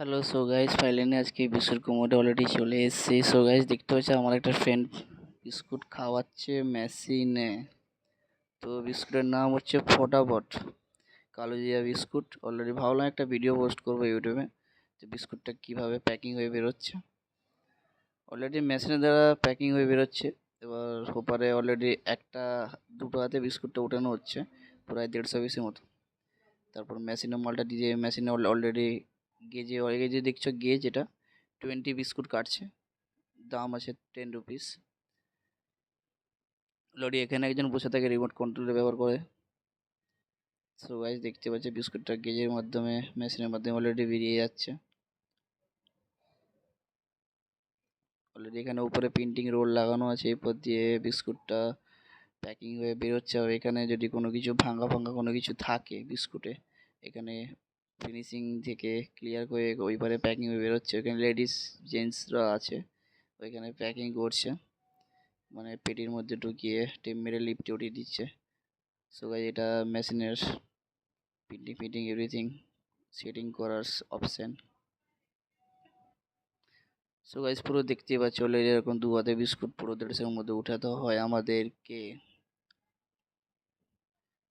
Hello so guys finally আজকে biscuit কোমোডে already চলে এসেছি। সো গাইস দেখতে পাচ্ছি আমার একটা ফ্রেন্ড বিস্কুট খাওয়াচ্ছে, মেশিনে। তো বিস্কুটের নাম হচ্ছে ফটাফট। কালো জিরা বিস্কুট। অলরেডি ভাবলাম একটা ভিডিও পোস্ট করব ইউটিউবে, যে বিস্কুটটা কীভাবে প্যাকিং হয়ে বেরোচ্ছে। অলরেডি মেশিনের দ্বারা প্যাকিং হয়ে বেরোচ্ছে। এবার ওপারে অলরেডি একটা, দুটো হাতে বিস্কুটটা উঠানো হচ্ছে, প্রায় দেড়শো পিসের মতো। তারপর মেশিনের মালটা দিয়ে মেশিনে অলরেডি গেজে গেজে দেখছ গেজ এটা? টোয়েন্টি বিস্কুট কাটছে। দাম আছে টেন রুপিস লরি এখানে একজন বসে থাকে রিমোট কন্ট্রোলে ব্যবহার করে। সো গাইজ দেখতে পাচ্ছে বিস্কুটটা গেজের মাধ্যমে মেশিনের মাধ্যমে অলরেডি বেরিয়ে যাচ্ছে। অলরেডি এখানে উপরে প্রিন্টিং রোল লাগানো আছে, এরপর দিয়ে বিস্কুটটা প্যাকিং হয়ে বেরোচ্ছে। আর এখানে যদি কোনো কিছু ভাঙা ভাঙা কোনো কিছু থাকে বিস্কুটে, এখানে ফিনিশিং থেকে ক্লিয়ার করে ওই ওইবারে প্যাকিং বেরোচ্ছে। ওখানে লেডিস জেন্টসরা আছে। ওইখানে প্যাকিং করছে। মানে পেটির মধ্যে ঢুকিয়ে টেপ মেরে লিফটে উঠিয়ে দিচ্ছে। সো এটা মেশিনের প্রিন্টিং ফিটিং এভরিথিং সেটিং করার অপশান সো গাইজ পুরো দেখতেই পাচ্ছ অলরেডি এরকম দু হাতে বিস্কুট, পুরো দেড়শোর মধ্যে উঠাতে হয় আমাদেরকে।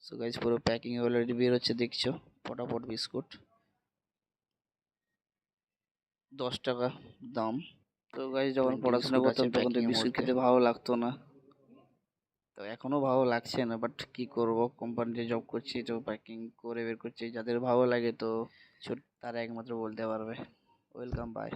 সো গাইজ পুরো প্যাকিং অলরেডি বের হচ্ছে দেখছ? ফটাফট বিস্কুট। দশ টাকা দাম। তো গাইজ যখন পড়াশোনা করতাম তখন তো বিস্কুট খেতে ভালো লাগতো না। তো এখনও ভালো লাগছে না বাট কি করব? কোম্পানিতে জব করছি তো প্যাকিং করে বের করছি। যাদের ভালো লাগে তো তারা একমাত্র বলতে পারবে। Welcome by